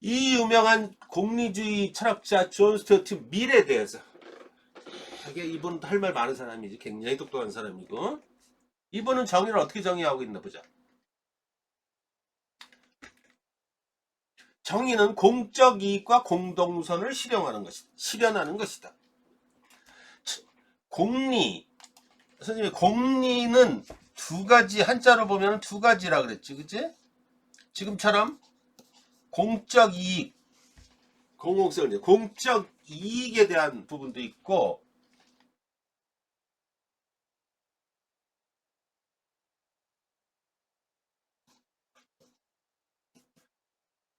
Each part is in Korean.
이 유명한 공리주의 철학자 존 스튜어트 밀에 대해서 되게 이분은 할말 많은 사람이지 굉장히 똑똑한 사람이고 이분은 정의를 어떻게 정의하고 있나 보자. 정의는 공적 이익과 공동선을 실현하는 것이다. 실현하는 것이다. 공리 선생님이 공리는 두 가지 한자로 보면 두 가지라 그랬지, 그지? 지금처럼 공적 이익, 공공성을 공적 이익에 대한 부분도 있고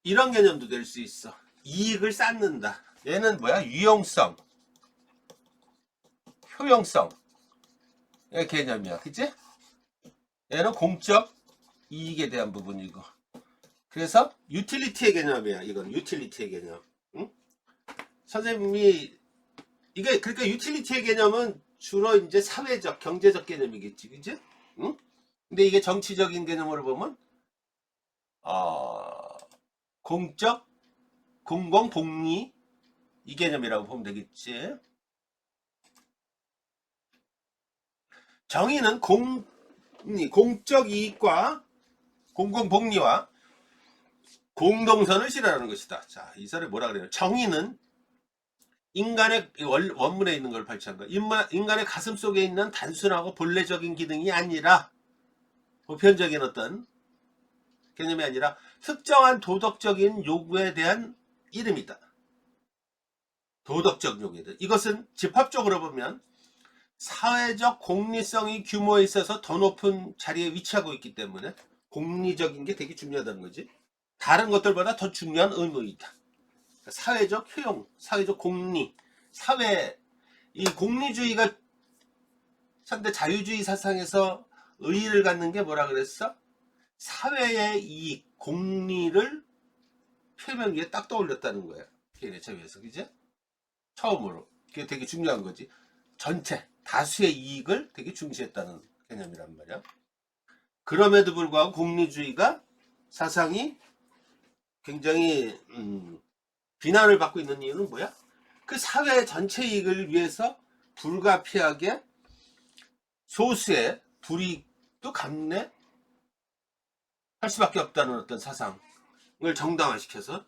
이런 개념도 될 수 있어. 이익을 쌓는다. 얘는 뭐야? 유용성, 효용성. 의 개념이야. 그치? 얘는 공적 이익에 대한 부분이고. 그래서 유틸리티의 개념이야. 이건 유틸리티의 개념. 응? 선생님이 이게 그러니까 유틸리티의 개념은 주로 이제 사회적, 경제적 개념이겠지. 그치? 응? 근데 이게 정치적인 개념으로 보면 어, 공적, 공공, 복리 이 개념이라고 보면 되겠지. 정의는 공, 공적 이익과 공공 복리와 공동선을 실현하는 것이다. 자, 이 설에 뭐라 그래요? 정의는 인간의 원- 원문에 있는 걸 발췌한. 인마- 인간의 가슴 속에 있는 단순하고 본래적인 기능이 아니라 보편적인 어떤 개념이 아니라 특정한 도덕적인 요구에 대한 이름이다. 도덕적 대한. 이것은 집합적으로 보면 사회적 공리성이 규모에 있어서 더 높은 자리에 위치하고 있기 때문에 공리적인 게 되게 중요하다는 거지. 다른 것들보다 더 중요한 의무이다. 그러니까 사회적 효용, 사회적 공리, 사회, 이 공리주의가 상대 자유주의 사상에서 의의를 갖는 게 뭐라 그랬어? 사회의 이익, 공리를 표면 위에 딱 떠올렸다는 거야. 개인의 차에서 그지? 처음으로. 그게 되게 중요한 거지. 전체, 다수의 이익을 되게 중시했다는 개념이란 말이야. 그럼에도 불구하고 공리주의가 사상이 굉장히 음, 비난을 받고 있는 이유는 뭐야? 그 사회 전체 이익을 위해서 불가피하게 소수의 불이익도 감내 할 수밖에 없다는 어떤 사상을 정당화시켜서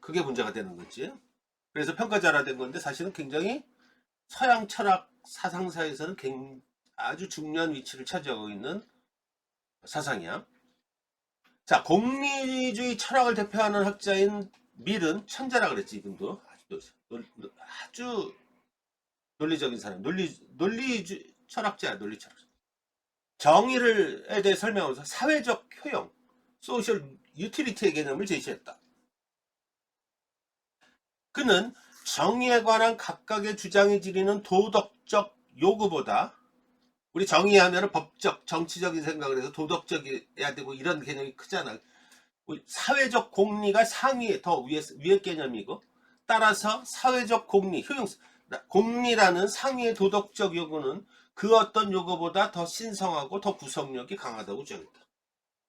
그게 문제가 되는 거지. 그래서 평가자라 된 건데 사실은 굉장히 서양 철학 사상사에서는 굉- 아주 중요한 위치를 차지하고 있는 사상이야. 자, 공리주의 철학을 대표하는 학자인 밀은 천재라 그랬지, 이분도. 아주, 논- 논- 아주 논리적인 사람. 논리, 논리주, 철학자야, 논리 철학. 정의를에 대해 설명하면서 사회적 효용, 소셜 유틸리티의 개념을 제시했다. 그는 정의에 관한 각각의 주장이 지니는 도덕적 요구보다 우리 정의하면 법적, 정치적인 생각을 해서 도덕적이어야 되고 이런 개념이 크잖아. 우리 사회적 공리가 상위에 더 위에, 위에 개념이고 따라서 사회적 공리, 효용, 공리라는 상위의 도덕적 요구는 그 어떤 요구보다 더 신성하고 더 구성력이 강하다고 주장했다.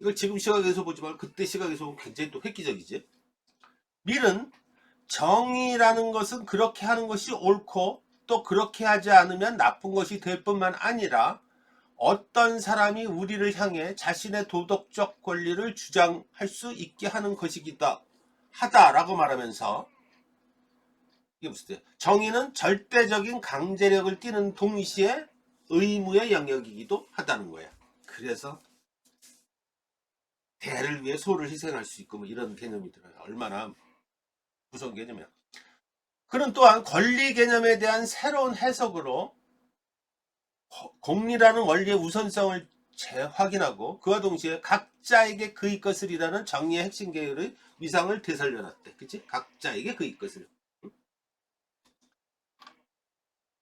이걸 지금 시각에서 보지 말고 그때 시각에서 보면 굉장히 또 획기적이지. 밀은 정의라는 것은 그렇게 하는 것이 옳고 또 그렇게 하지 않으면 나쁜 것이 될 뿐만 아니라 어떤 사람이 우리를 향해 자신의 도덕적 권리를 주장할 수 있게 하는 것이기도 하다라고 말하면서 이게 무슨 뜻이야? 정의는 절대적인 강제력을 띠는 동시에 의무의 영역이기도 하다는 거야. 그래서 대를 위해 소를 희생할 수 있고 뭐 이런 개념이 들어요. 얼마나 무서운 개념이야. 그는 또한 권리 개념에 대한 새로운 해석으로 거- 공리라는 원리의 우선성을 재확인하고 그와 동시에 각자에게 그의 것을 이라는 정의의 핵심 계열의 위상을 되살려놨대. 그치? 각자에게 그의 것을. 응?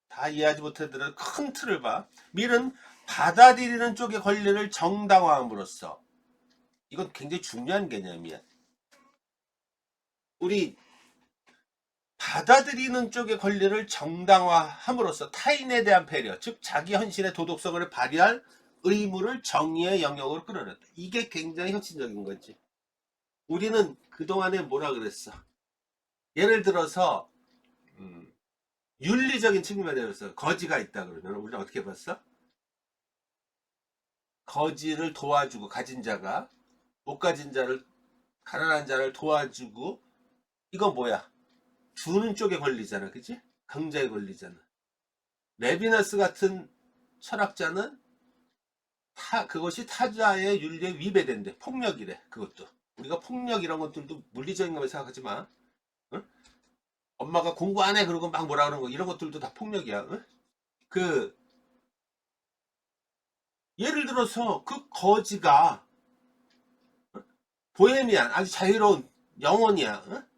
다 이해하지 못하더라도 큰 틀을 봐. 밀은 받아들이는 쪽의 권리를 정당화함으로써 이건 굉장히 중요한 개념이야. 우리 받아들이는 쪽의 권리를 정당화함으로써 타인에 대한 배려, 즉 자기 헌신의 도덕성을 발휘할 의무를 정의의 영역으로 끌어냈다. 이게 굉장히 혁신적인 거지. 우리는 그동안에 뭐라 그랬어? 예를 들어서 음, 윤리적인 측면에서 거지가 있다 그러면 우리는 어떻게 봤어? 거지를 도와주고 가진 자가 못 가진 자를 가난한 자를 도와주고 이건 뭐야? 주는 쪽에 걸리잖아, 그지? 강자에 걸리잖아. 레비너스 같은 철학자는 타, 그것이 타자의 윤리에 위배된대. 폭력이래, 그것도. 우리가 폭력 이런 것들도 물리적인 거만 생각하지 마. 응? 엄마가 공부 안 해, 그러고 막 뭐라 그러는 거, 이런 것들도 다 폭력이야. 응? 그, 예를 들어서 그 거지가 응? 보헤미안, 아주 자유로운 영혼이야. 응?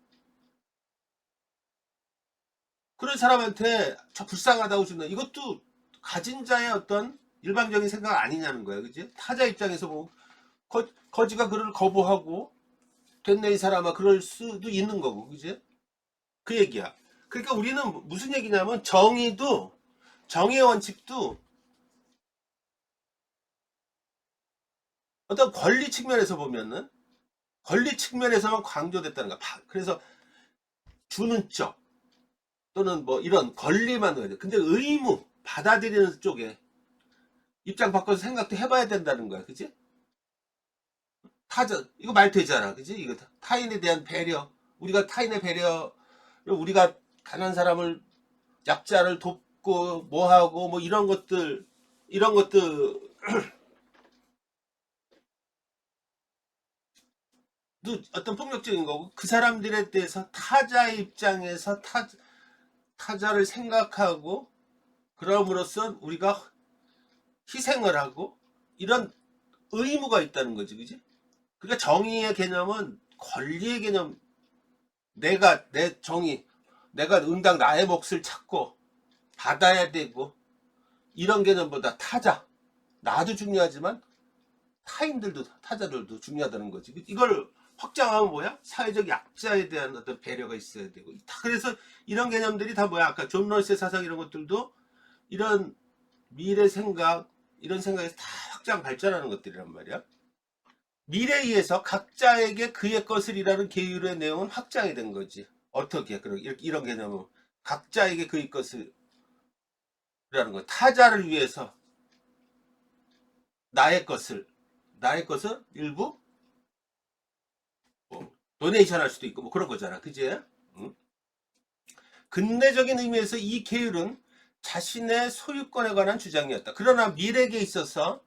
그런 사람한테 저 불쌍하다고 준다. 이것도 가진 자의 어떤 일방적인 생각 아니냐는 거야. 그지? 타자 입장에서 보면 거, 거지가 그를 거부하고 됐네 이 사람아 그럴 수도 있는 거고. 그지? 그 얘기야. 그러니까 우리는 무슨 얘기냐면 정의도 정의의 원칙도 어떤 권리 측면에서 보면은 권리 측면에서만 강조됐다는 거야. 바- 그래서 주는 쪽 또는 뭐 이런 권리만 넣어야 돼. 근데 의무 받아들이는 쪽에 입장 바꿔서 생각도 해봐야 된다는 거야. 그지? 타자 이거 말 되잖아. 그지? 이거 타인에 대한 배려 우리가 타인의 배려 우리가 가난한 사람을 약자를 돕고 뭐 하고 뭐 이런 것들 이런 것들 도 어떤 폭력적인 거고 그 사람들에 대해서 타자의 입장에서 타, 타자를 생각하고 그럼으로써 우리가 희생을 하고 이런 의무가 있다는 거지 그지? 그러니까 정의의 개념은 권리의 개념. 내가 내 정의 내가 응당 나의 몫을 찾고 받아야 되고 이런 개념보다 타자 나도 중요하지만 타인들도 타자들도 중요하다는 거지. 이걸 확장하면 뭐야? 사회적 약자에 대한 어떤 배려가 있어야 되고. 다 그래서 이런 개념들이 다 뭐야? 아까 존 럴스의 사상 이런 것들도 이런 미래 생각 이런 생각에서 다 확장 발전하는 것들이란 말이야. 미래에 의해서 각자에게 그의 것을이라는 계율의 내용은 확장이 된 거지. 어떻게? 그런 이런 개념은 각자에게 그의 것을이라는 거. 타자를 위해서 나의 것을 나의 것을 일부 뭐 도네이션 할 수도 있고 뭐 그런 거잖아 그지 응? 근대적인 의미에서 이 계율은 자신의 소유권에 관한 주장이었다 그러나 미래에 있어서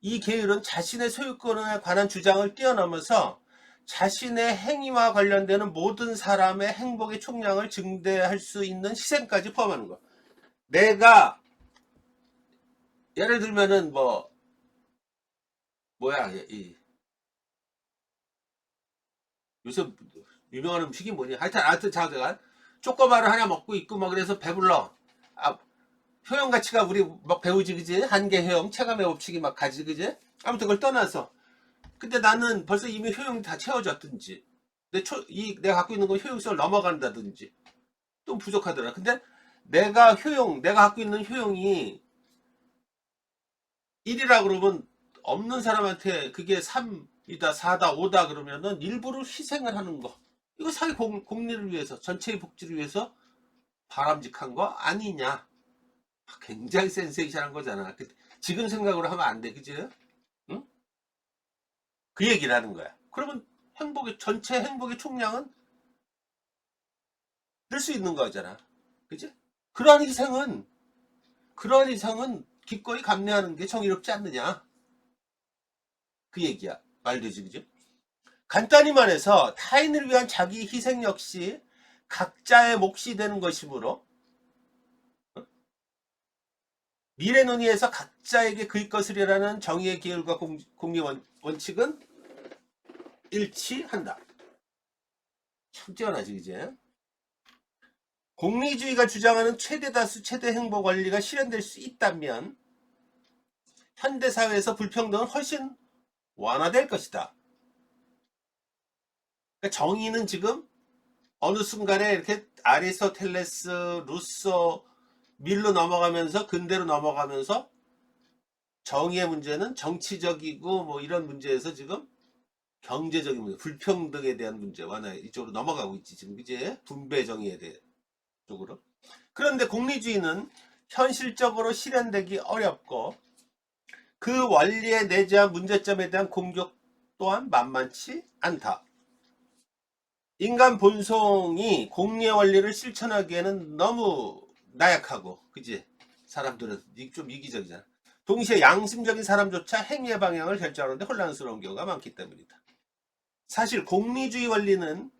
이 계율은 자신의 소유권에 관한 주장을 뛰어넘어서 자신의 행위와 관련되는 모든 사람의 행복의 총량을 증대할 수 있는 희생까지 포함하는 거. 내가 예를 들면은 뭐 뭐야 이 요새 유명한 음식이 뭐냐 하여튼 하여튼 자가 쪼꼬바를 하나 먹고 있고 막 그래서 배불러. 아, 효용 가치가 우리 막 배우지 그지? 한계 효용 체감의 법칙이 막 가지 그지? 아무튼 그걸 떠나서. 근데 나는 벌써 이미 효용이 다 채워졌든지 내 초, 이, 내가 갖고 있는 건 효용성을 넘어간다든지 또 부족하더라. 근데 내가 효용 내가 갖고 있는 효용이 1이라 그러면 없는 사람한테 그게 3 이다 4다 5다 그러면은 일부러 희생을 하는 거. 이거 사회 공, 공리를 위해서 전체의 복지를 위해서 바람직한 거 아니냐. 굉장히 센세이션한 거잖아. 그- 지금 생각으로 하면 안 돼. 그지? 응? 그 얘기를 하는 거야. 그러면 행복의 전체 행복의 총량은 늘 수 있는 거잖아. 그지? 그러한 희생은 그러한 희생은 기꺼이 감내하는 게 정의롭지 않느냐. 그 얘기야 말 되지 그지 간단히 말해서 타인을 위한 자기 희생 역시 각자의 몫이 되는 것이므로 어? 미래 논의에서 각자에게 그의 것을이라는 정의의 계율과 공- 공리 원, 원칙은 일치한다. 참 뛰어나지 이제. 공리주의가 주장하는 최대 다수 최대 행복 원리가 실현될 수 있다면 현대 사회에서 불평등은 훨씬 완화될 것이다. 그러니까 정의는 지금 어느 순간에 이렇게 아리스토텔레스, 루소, 밀로 넘어가면서 근대로 넘어가면서 정의의 문제는 정치적이고 뭐 이런 문제에서 지금 경제적인 문제, 불평등에 대한 문제 완화 이쪽으로 넘어가고 있지 지금 그지? 분배 정의에 대해 쪽으로. 그런데 공리주의는 현실적으로 실현되기 어렵고 그 원리에 내재한 문제점에 대한 공격 또한 만만치 않다. 인간 본성이 공리의 원리를 실천하기에는 너무 나약하고, 그지? 사람들은 이- 좀 이기적이잖아. 동시에 양심적인 사람조차 행위의 방향을 결정하는데 혼란스러운 경우가 많기 때문이다. 사실 공리주의 원리는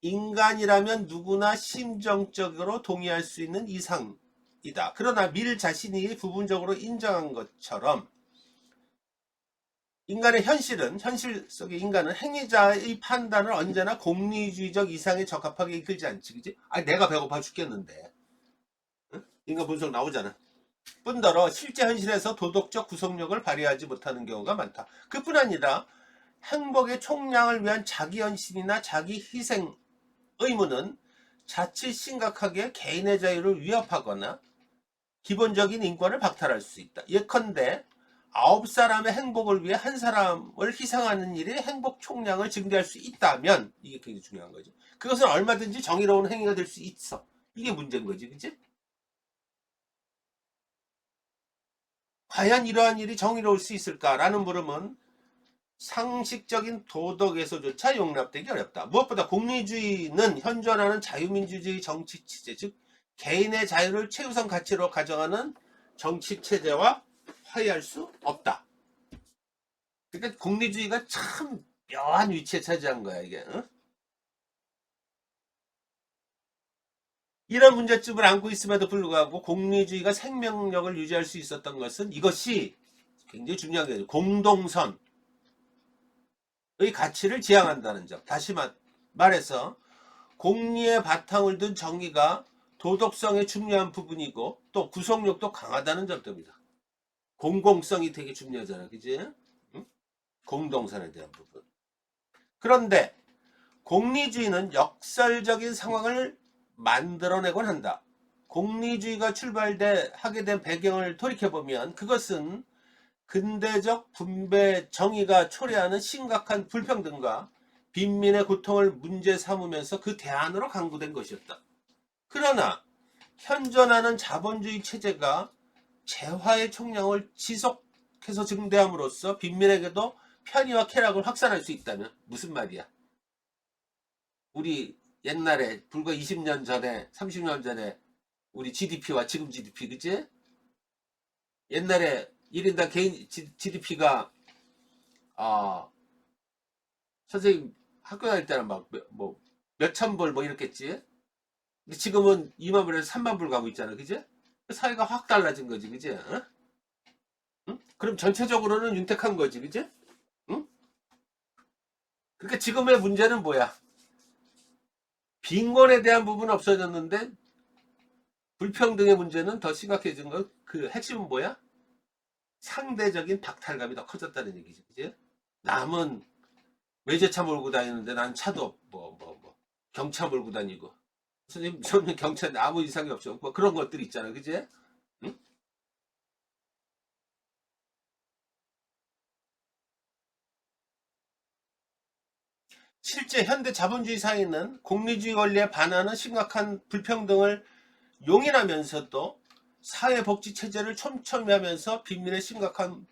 인간이라면 누구나 심정적으로 동의할 수 있는 이상이다. 그러나 밀 자신이 부분적으로 인정한 것처럼 인간의 현실은 현실 속의 인간은 행위자의 판단을 언제나 공리주의적 이상에 적합하게 이끌지 않지, 그지? 아, 내가 배고파 죽겠는데. 응? 인간 본성 나오잖아. 뿐더러 실제 현실에서 도덕적 구속력을 발휘하지 못하는 경우가 많다. 그뿐 아니라 행복의 총량을 위한 자기 헌신이나 자기 희생 의무는 자칫 심각하게 개인의 자유를 위협하거나 기본적인 인권을 박탈할 수 있다. 예컨대 아홉 사람의 행복을 위해 한 사람을 희생하는 일이 행복 총량을 증대할 수 있다면 이게 굉장히 중요한 거죠. 그것은 얼마든지 정의로운 행위가 될 수 있어. 이게 문제인 거지, 그치? 과연 이러한 일이 정의로울 수 있을까라는 물음은 상식적인 도덕에서조차 용납되기 어렵다. 무엇보다 공리주의는 현존하는 자유민주주의 정치 체제, 즉 개인의 자유를 최우선 가치로 가정하는 정치 체제와 화해할 수 없다. 그러니까 공리주의가 참 묘한 위치에 차지한 거야 이게. 응? 이런 문제점을 안고 있음에도 불구하고 공리주의가 생명력을 유지할 수 있었던 것은 이것이 굉장히 중요한 게 공동선의 가치를 지향한다는 점. 다시 말- 말해서 공리의 바탕을 둔 정의가 도덕성의 중요한 부분이고 또 구속력도 강하다는 점 때문이다. 공공성이 되게 중요하잖아. 그지? 응? 공동선에 대한 부분. 그런데 공리주의는 역설적인 상황을 만들어내곤 한다. 공리주의가 출발돼 하게 된 배경을 돌이켜보면 그것은 근대적 분배 정의가 초래하는 심각한 불평등과 빈민의 고통을 문제 삼으면서 그 대안으로 강구된 것이었다. 그러나 현존하는 자본주의 체제가 재화의 총량을 지속해서 증대함으로써 빈민에게도 편의와 쾌락을 확산할 수 있다면 무슨 말이야? 우리 옛날에 불과 20년 전에 30년 전에 우리 GDP와 지금 GDP 그지? 옛날에 1인당 개인 GDP가 아 선생님 학교 다닐 때는 막뭐 몇천 불 뭐 이렇겠지? 근데 지금은 2만 불에서 3만 불 가고 있잖아 그지? 사회가 확 달라진 거지 그지? 어? 응? 그럼 전체적으로는 윤택한 거지 그지? 응? 그러니까 지금의 문제는 뭐야? 빈곤에 대한 부분은 없어졌는데 불평등의 문제는 더 심각해진 거 그 핵심은 뭐야? 상대적인 박탈감이 더 커졌다는 얘기지 그지? 남은 외제차 몰고 다니는데 난 차도 뭐뭐뭐 경차 몰고 다니고 선생님 저는 경차인데 아무 이상이 없죠 뭐 그런 것들 있잖아 그지? 응? 실제 현대 자본주의 사회는 공리주의 원리에 반하는 심각한 불평등을 용인하면서도 사회복지 체제를 촘촘히 하면서 빈민의 심각한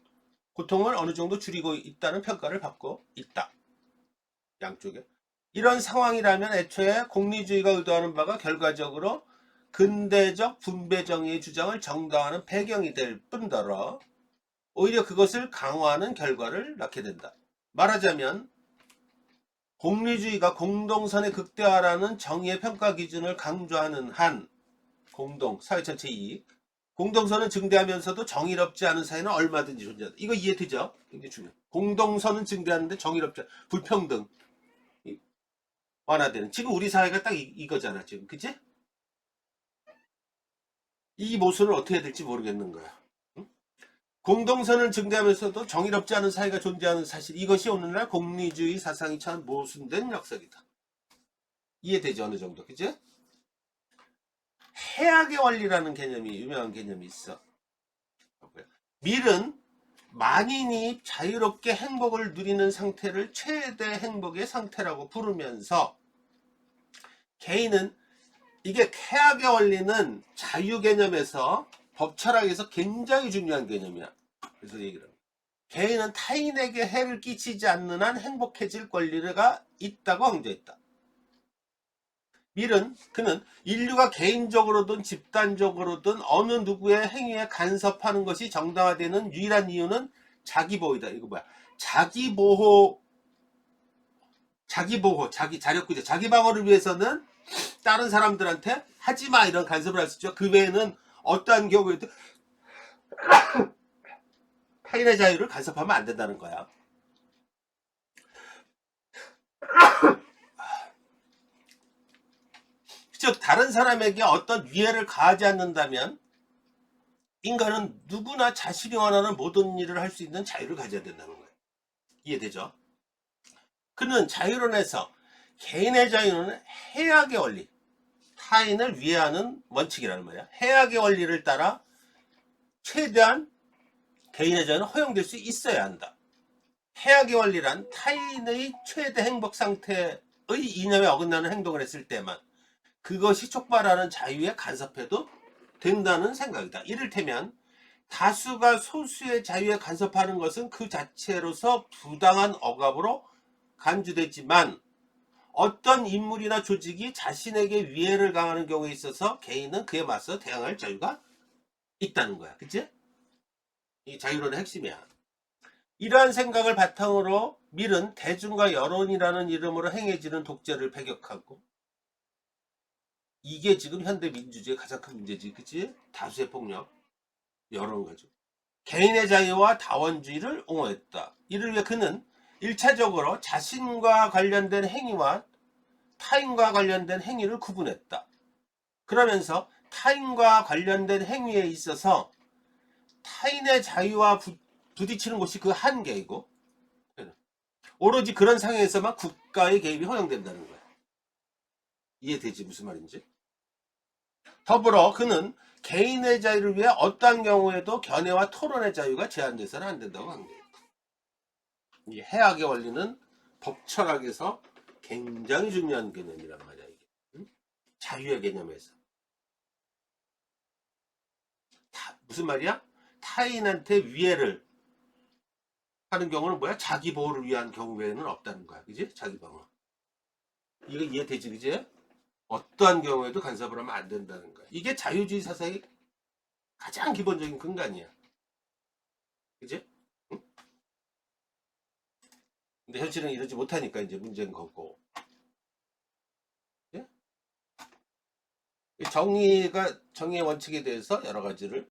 고통을 어느 정도 줄이고 있다는 평가를 받고 있다. 양쪽에. 이런 상황이라면 애초에 공리주의가 의도하는 바가 결과적으로 근대적 분배정의의 주장을 정당화하는 배경이 될 뿐더러 오히려 그것을 강화하는 결과를 낳게 된다. 말하자면 공리주의가 공동선의 극대화라는 정의의 평가 기준을 강조하는 한 공동, 사회 전체 이익 공동선은 증대하면서도 정의롭지 않은 사회는 얼마든지 존재한다. 이거 이해되죠? 굉장히 중요해. 공동선은 증대하는데 정의롭지 않, 불평등 이- 완화되는. 지금 우리 사회가 딱 이, 거잖아 지금. 그치? 이 모순을 어떻게 될지 모르겠는 거야. 응? 공동선은 증대하면서도 정의롭지 않은 사회가 존재하는 사실. 이것이 오늘날 공리주의 사상이 참 모순된 역설이다. 이해되죠? 어느 정도. 그치? 해악의 원리라는 개념이 유명한 개념이 있어. 밀은 만인이 자유롭게 행복을 누리는 상태를 최대 행복의 상태라고 부르면서 개인은 이게 쾌악의 원리는 자유 개념에서 법 철학에서 굉장히 중요한 개념이야. 그래서 얘기를 합니다. 개인은 타인에게 해를 끼치지 않는 한 행복해질 권리가 있다고 강조했다. 밀은 그는 인류가 개인적으로든 집단적으로든 어느 누구의 행위에 간섭하는 것이 정당화되는 유일한 이유는 자기보호이다. 이거 뭐야? 자기보호, 자기보호, 자기 자력구조, 자기방어를 위해서는 다른 사람들한테 하지마 이런 간섭을 할 수 있죠. 그 외에는 어떠한 경우에도 타인의 자유를 간섭하면 안 된다는 거야. 즉 다른 사람에게 어떤 위해를 가하지 않는다면 인간은 누구나 자신이 원하는 모든 일을 할 수 있는 자유를 가져야 된다는 거예요. 이해되죠? 그는 자유론에서 개인의 자유는 해악의 원리, 타인을 위해하는 원칙이라는 말이야. 해악의 원리를 따라 최대한 개인의 자유는 허용될 수 있어야 한다. 해악의 원리란 타인의 최대 행복 상태의 이념에 어긋나는 행동을 했을 때만 그것이 촉발하는 자유에 간섭해도 된다는 생각이다. 이를테면 다수가 소수의 자유에 간섭하는 것은 그 자체로서 부당한 억압으로 간주되지만 어떤 인물이나 조직이 자신에게 위해를 가하는 경우에 있어서 개인은 그에 맞서 대항할 자유가 있다는 거야. 그치? 이 자유론의 핵심이야. 이러한 생각을 바탕으로 밀은 대중과 여론이라는 이름으로 행해지는 독재를 배격하고 이게 지금 현대 민주주의의 가장 큰 문제지. 그치? 다수의 폭력, 여론 가지고. 개인의 자유와 다원주의를 옹호했다. 이를 위해 그는 1차적으로 자신과 관련된 행위와 타인과 관련된 행위를 구분했다. 그러면서 타인과 관련된 행위에 있어서 타인의 자유와 부, 부딪히는 것이 그 한계이고 오로지 그런 상황에서만 국가의 개입이 허용된다는 거야. 이해되지 무슨 말인지? 더불어 그는 개인의 자유를 위해 어떠한 경우에도 견해와 토론의 자유가 제한돼서는 안 된다고 강조했다. 이 해악의 원리는 법 철학에서 굉장히 중요한 개념이란 말이야 이게. 응? 자유의 개념에서. 타- 무슨 말이야? 타인한테 위해를 하는 경우는 뭐야? 자기 보호를 위한 경우 외에는 없다는 거야. 그지? 자기 방어. 이거 이해되지, 그지? 어떠한 경우에도 간섭을 하면 안 된다는 거야. 이게 자유주의 사상의 가장 기본적인 근간이야. 그지? 응? 근데 현실은 이러지 못하니까 이제 문제인 거고. 예? 정의가, 정의의 원칙에 대해서 여러 가지를